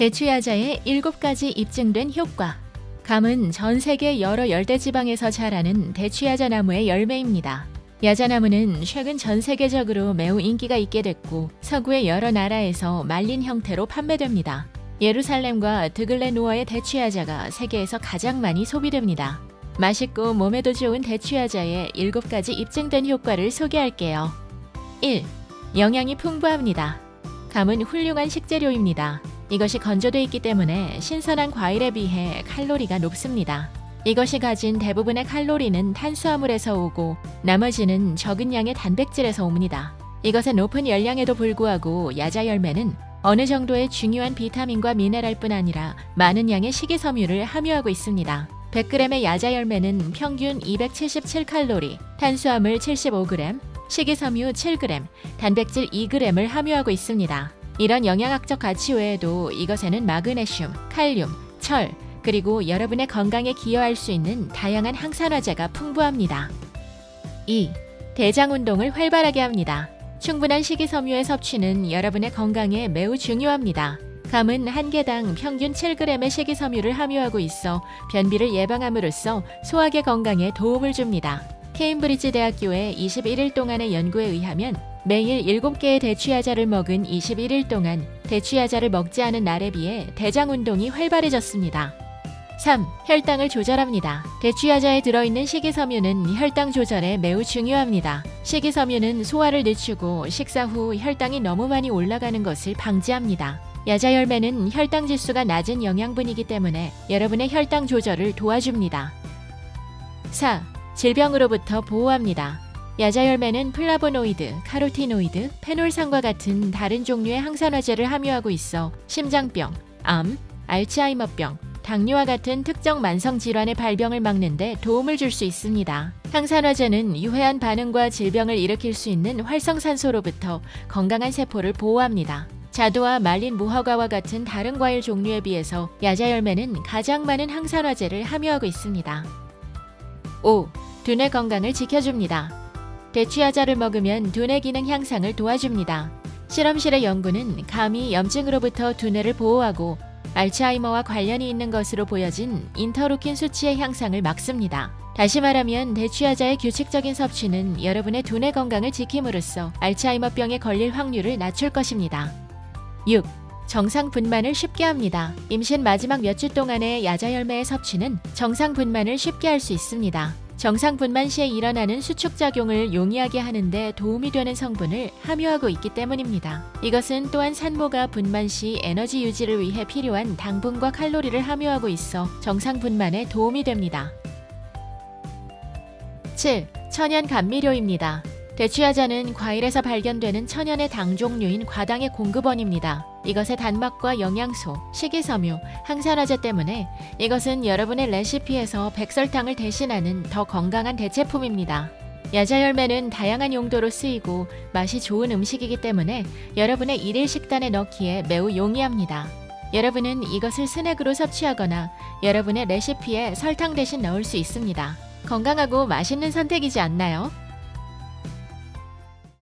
대추야자의 7가지 입증된 효과. 감은 전 세계 여러 열대 지방에서 자라는 대추야자 나무의 열매입니다. 야자나무는 최근 전 세계적으로 매우 인기가 있게 됐고 서구의 여러 나라에서 말린 형태로 판매됩니다. 예루살렘과 드글레 노어의 대추야자가 세계에서 가장 많이 소비됩니다. 맛있고 몸에도 좋은 대추야자의 7가지 입증된 효과를 소개할게요. 1. 영양이 풍부합니다. 감은 훌륭한 식재료입니다. 이것이 건조돼 있기 때문에 신선한 과일에 비해 칼로리가 높습니다. 이것이 가진 대부분의 칼로리는 탄수화물에서 오고 나머지는 적은 양의 단백질에서 옵니다. 이것의 높은 열량에도 불구하고 야자 열매는 어느 정도의 중요한 비타민과 미네랄뿐 아니라 많은 양의 식이섬유를 함유하고 있습니다. 100g의 야자 열매는 평균 277칼로리, 탄수화물 75g, 식이섬유 7g, 단백질 2g을 함유하고 있습니다. 이런 영양학적 가치 외에도 이것에는 마그네슘, 칼륨, 철, 그리고 여러분의 건강에 기여할 수 있는 다양한 항산화제가 풍부합니다. 2. 대장 운동을 활발하게 합니다. 충분한 식이섬유의 섭취는 여러분의 건강에 매우 중요합니다. 감은 한 개당 평균 7g의 식이섬유를 함유하고 있어 변비를 예방함으로써 소화계 건강에 도움을 줍니다. 케임브리지 대학교의 21일 동안의 연구에 의하면 매일 7개의 대추야자를 먹은 21일 동안 대추야자를 먹지 않은 날에 비해 대장 운동이 활발해졌습니다. 3. 혈당을 조절합니다. 대추야자에 들어있는 식이섬유는 혈당 조절에 매우 중요합니다. 식이섬유는 소화를 늦추고 식사 후 혈당이 너무 많이 올라가는 것을 방지합니다. 야자 열매는 혈당 지수가 낮은 영양분이기 때문에 여러분의 혈당 조절을 도와줍니다. 4. 질병으로부터 보호합니다. 야자 열매는 플라보노이드, 카로티노이드, 페놀산과 같은 다른 종류의 항산화제를 함유하고 있어 심장병, 암, 알츠하이머병, 당뇨와 같은 특정 만성 질환의 발병을 막는데 도움을 줄 수 있습니다. 항산화제는 유해한 반응과 질병을 일으킬 수 있는 활성산소로부터 건강한 세포를 보호합니다. 자두와 말린 무화과와 같은 다른 과일 종류에 비해서 야자 열매는 가장 많은 항산화제를 함유하고 있습니다. 5. 두뇌 건강을 지켜줍니다. 대추야자를 먹으면 두뇌 기능 향상을 도와줍니다. 실험실의 연구는 감이 염증으로부터 두뇌를 보호하고 알츠하이머와 관련이 있는 것으로 보여진 인터루킨 수치의 향상을 막습니다. 다시 말하면 대추야자의 규칙적인 섭취는 여러분의 두뇌 건강을 지킴으로써 알츠하이머병에 걸릴 확률을 낮출 것입니다. 6. 정상 분만을 쉽게 합니다. 임신 마지막 몇 주 동안의 야자 열매의 섭취는 정상 분만을 쉽게 할 수 있습니다. 정상 분만 시에 일어나는 수축 작용을 용이하게 하는데 도움이 되는 성분을 함유하고 있기 때문입니다. 이것은 또한 산모가 분만 시 에너지 유지를 위해 필요한 당분과 칼로리를 함유하고 있어 정상 분만에 도움이 됩니다. 7. 천연 감미료입니다. 대추야자는 과일에서 발견되는 천연의 당 종류인 과당의 공급원입니다. 이것의 단맛과 영양소, 식이섬유, 항산화제 때문에 이것은 여러분의 레시피에서 백설탕을 대신하는 더 건강한 대체품입니다. 야자 열매는 다양한 용도로 쓰이고 맛이 좋은 음식이기 때문에 여러분의 일일 식단에 넣기에 매우 용이합니다. 여러분은 이것을 스낵으로 섭취하거나 여러분의 레시피에 설탕 대신 넣을 수 있습니다. 건강하고 맛있는 선택이지 않나요?